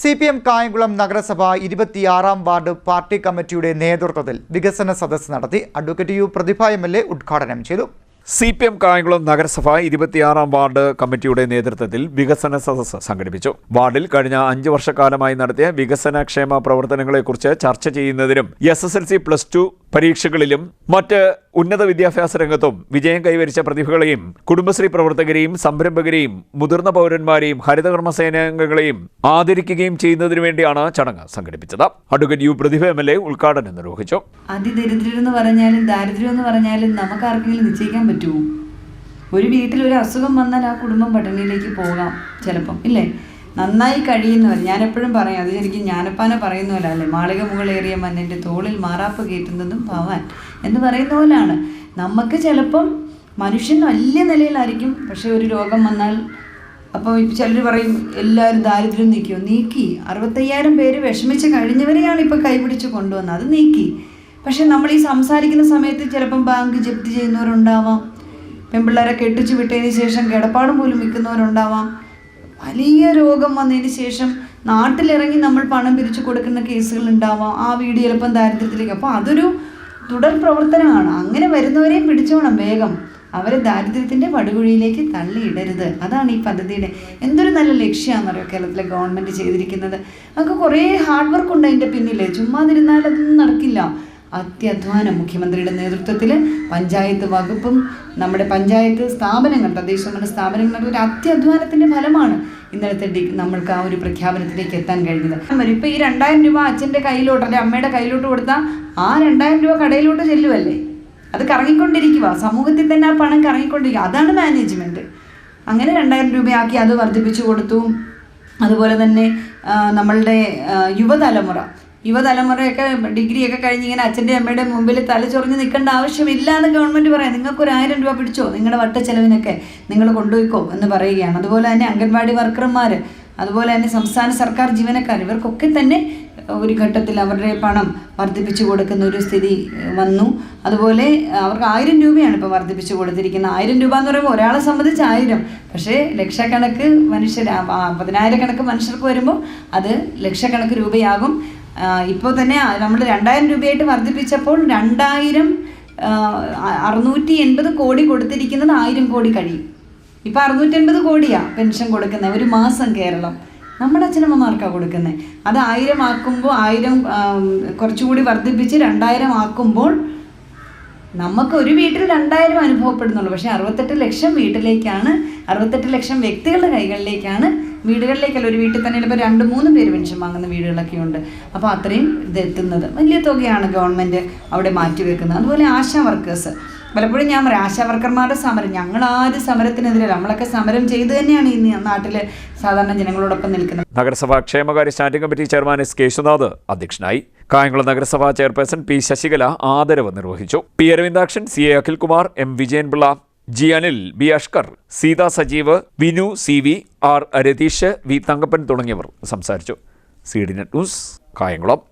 C P M Kayamkulam നഗരസഭ ഇരുപത്തിയാറാം ward party കമ്മിറ്റിയുടെ നേതൃത്വത്തിൽ വികസന സദസ്സ് നടത്തി advocate U Prathibha M L A ഉദ്ഘാടനം ചെയ്തു. സി പി എം കായംകുളം നഗരസഭ ഇരുപത്തിയാറാം വാർഡ് കമ്മിറ്റിയുടെ നേതൃത്വത്തിൽ വികസന സദസ്സ് സംഘടിപ്പിച്ചു. വാർഡിൽ കഴിഞ്ഞ അഞ്ചു വർഷക്കാലമായി നടത്തിയ വികസനക്ഷേമ പ്രവർത്തനങ്ങളെക്കുറിച്ച് ചർച്ച ചെയ്യുന്നതിനും S S L C plus two പരീക്ഷകളിലും മറ്റ് ഉന്നത വിദ്യാഭ്യാസ രംഗത്തും വിജയം കൈവരിച്ച പ്രതിഭകളെയും കുടുംബശ്രീ പ്രവർത്തകരെയും സംരംഭകരെയും മുതിർന്ന പൗരന്മാരെയും ഹരിതകർമ്മസേനാംഗങ്ങളെയും ആദരിക്കുകയും ചെയ്യുന്നതിനു വേണ്ടിയാണ് ചടങ്ങ് സംഘടിപ്പിച്ചത്. Advocate U Prathibha M L A ഉദ്ഘാടനം നിർവഹിച്ചു. അതിദരിദ്രർ എന്ന് പറഞ്ഞാലും ദാരിദ്ര്യം എന്ന് പറഞ്ഞാലും നമുക്ക് ആർക്കെങ്കിലും നിശ്ചയിക്കാൻ പറ്റുമോ? ഒരു വീട്ടിൽ ഒരു അസുഖം വന്നാൽ ആ കുടുംബം പട്ടിണിയിലേക്ക് പോകാം ചിലപ്പം ഇല്ലേ? നന്നായി കഴിയുന്നവർ ഞാനെപ്പോഴും പറയും അത് ശരിക്കും ഞാനപ്പാനെ പറയുന്ന പോലെ മാളിക മുകളേറിയ മണ്ണിന്റെ തോളിൽ മാറാപ്പ് കയറ്റുന്നതും ഭവാൻ എന്ന് പറയുന്ന പോലെയാണ്. നമുക്ക് ചിലപ്പം മനുഷ്യൻ വലിയ നിലയിലായിരിക്കും പക്ഷേ ഒരു രോഗം വന്നാൽ അപ്പോൾ ചിലർ പറയും എല്ലാവരും ദാരിദ്ര്യം നീക്കിയോ നീക്കി. അറുപത്തയ്യായിരം പേര് വിഷമിച്ച് കഴിഞ്ഞവരെയാണ് ഇപ്പോൾ കൈപിടിച്ച് കൊണ്ടുവന്നത്. അത് നീക്കി. പക്ഷേ നമ്മൾ ഈ സംസാരിക്കുന്ന സമയത്ത് ചിലപ്പം ബാങ്ക് ജപ്തി ചെയ്യുന്നവരുണ്ടാവാം. പെൺപിള്ളേരെ കെട്ടിച്ചു വിട്ടതിന് ശേഷം കിടപ്പാടും പോലും വിൽക്കുന്നവരുണ്ടാവാം. വലിയ രോഗം വന്നതിന് ശേഷം നാട്ടിലിറങ്ങി നമ്മൾ പണം പിരിച്ചു കൊടുക്കുന്ന കേസുകൾ ഉണ്ടാവാം ആ വീട് ചിലപ്പം ദാരിദ്ര്യത്തിലേക്ക്. അപ്പോൾ അതൊരു തുടർ പ്രവർത്തനമാണ്. അങ്ങനെ വരുന്നവരെയും പിടിച്ചോണം വേഗം. അവരെ ദാരിദ്ര്യത്തിന്റെ പടുകുഴിയിലേക്ക് തള്ളിയിടരുത്. അതാണ് ഈ പദ്ധതിയുടെ എന്തൊരു നല്ല ലക്ഷ്യമാണെന്നറിയോ കേരളത്തിലെ ഗവൺമെന്റ് ചെയ്തിരിക്കുന്നത്. നമുക്ക് കുറേ ഹാർഡ് വർക്ക് ഉണ്ട് അതിന്റെ പിന്നിൽ ചുമ്മാതിരുന്നാൽ അതൊന്നും നടക്കില്ല. അത്യധ്വാനം മുഖ്യമന്ത്രിയുടെ നേതൃത്വത്തിൽ പഞ്ചായത്ത് വകുപ്പും നമ്മുടെ പഞ്ചായത്ത് സ്ഥാപനങ്ങൾ തദ്ദേശഭരണ സ്ഥാപനങ്ങളുടെ ഒരു അത്യധ്വാനത്തിന്റെ ഫലമാണ് ഇന്നലത്തെ നമ്മൾക്ക് ആ ഒരു പ്രഖ്യാപനത്തിലേക്ക് എത്താൻ കഴിഞ്ഞത്. ഇപ്പോൾ ഈ രണ്ടായിരം രൂപ അച്ഛന്റെ കയ്യിലോട്ട് അല്ലെങ്കിൽ അമ്മയുടെ കയ്യിലോട്ട് കൊടുത്താൽ ആ രണ്ടായിരം രൂപ കടയിലോട്ട് ചെല്ലുമല്ലേ അത് കറങ്ങിക്കൊണ്ടിരിക്കുക സമൂഹത്തിൽ തന്നെ ആ പണം കറങ്ങിക്കൊണ്ടിരിക്കുക അതാണ് മാനേജ്മെന്റ് അങ്ങനെ രണ്ടായിരം രൂപയാക്കി അത് വർദ്ധിപ്പിച്ചു കൊടുത്തു. അതുപോലെ തന്നെ നമ്മളുടെ യുവതലമുറ യുവതലമുറയൊക്കെ ഡിഗ്രിയൊക്കെ കഴിഞ്ഞ് ഇങ്ങനെ അച്ഛന്റെ അമ്മയുടെ മുമ്പിൽ തലച്ചൊറിഞ്ഞ് നിൽക്കേണ്ട ആവശ്യമില്ല എന്ന് ഗവൺമെന്റ് പറയാം. നിങ്ങൾക്ക് ഒരു ആയിരം രൂപ പിടിച്ചോ? നിങ്ങളുടെ വട്ട ചെലവിനൊക്കെ നിങ്ങൾ കൊണ്ടുപോയിക്കോ എന്ന് പറയുകയാണ്. അതുപോലെ തന്നെ അംഗൻവാടി വർക്കർമാർ അതുപോലെ തന്നെ സംസ്ഥാന സർക്കാർ ജീവനക്കാർ ഇവർക്കൊക്കെ തന്നെ ഒരു ഘട്ടത്തിൽ അവരുടെ പണം വർദ്ധിപ്പിച്ചു കൊടുക്കുന്ന ഒരു സ്ഥിതി വന്നു. അതുപോലെ അവർക്ക് ആയിരം രൂപയാണ് ഇപ്പോൾ വർദ്ധിപ്പിച്ചു കൊടുത്തിരിക്കുന്നത്. ആയിരം രൂപ എന്ന് പറയുമ്പോൾ ഒരാളെ സംബന്ധിച്ച് ആയിരം. പക്ഷേ ലക്ഷക്കണക്ക് മനുഷ്യർ പതിനായിരക്കണക്ക് മനുഷ്യർക്ക് വരുമ്പോൾ അത് ലക്ഷക്കണക്ക് രൂപയാകും. ഇപ്പോൾ തന്നെ നമ്മൾ രണ്ടായിരം രൂപയായിട്ട് വർദ്ധിപ്പിച്ചപ്പോൾ രണ്ടായിരം അറുന്നൂറ്റി എൺപത് കോടി കൊടുത്തിരിക്കുന്നത് ആയിരം കോടി കഴിയും. ഇപ്പം അറുന്നൂറ്റി എൺപത് കോടിയാണ് പെൻഷൻ കൊടുക്കുന്നത് ഒരു മാസം കേരളം. നമ്മുടെ അച്ഛനമ്മമാർക്കാണ് കൊടുക്കുന്നത്. അത് ആയിരം ആക്കുമ്പോൾ ആയിരം കുറച്ചുകൂടി വർദ്ധിപ്പിച്ച് രണ്ടായിരം ആക്കുമ്പോൾ നമുക്ക് ഒരു വീട്ടിൽ രണ്ടായിരം അനുഭവപ്പെടുന്നുള്ളൂ. പക്ഷേ അറുപത്തെട്ട് ലക്ഷം വീട്ടിലേക്കാണ് അറുപത്തെട്ട് ലക്ഷം വ്യക്തികളുടെ കൈകളിലേക്കാണ് വീടുകളിലേക്കല്ല ഒരു വീട്ടിൽ തന്നെ ഇപ്പോൾ രണ്ട് മൂന്ന് പേര് പെൻഷൻ വാങ്ങുന്ന വീടുകളൊക്കെ ഉണ്ട്. അപ്പോൾ അത്രയും ഇതെത്തുന്നത് വലിയ തുകയാണ് ഗവൺമെന്റ് അവിടെ മാറ്റിവെക്കുന്നത് അതുപോലെ ആശാ വർക്കേഴ്സ്. പലപ്പോഴും ഞാൻ പറയാം ആശാ വർക്കർമാരുടെ സമരം. ഞങ്ങൾ ആരും സമരത്തിനെതിരെ നമ്മളൊക്കെ സമരം ചെയ്ത് തന്നെയാണ് ഈ നാട്ടിൽ സാധാരണ ജനങ്ങളോടൊപ്പം നിൽക്കുന്നത്. നഗരസഭാ ക്ഷേമകാര്യ standing committee chairman S Keshunath അധ്യക്ഷനായി. കായംകുളം നഗരസഭാ ചെയർപേഴ്സൺ പി ശശികല ആദരവ് നിർവഹിച്ചു. P Aravindakshan C A Akhilkumar M Vijayanpillai G Anil B Ashkar Seetha Sajeev Vinu C V R Ratheesh V Thankappan തുടങ്ങിയവർ സംസാരിച്ചു. C D net news Kayamkulam.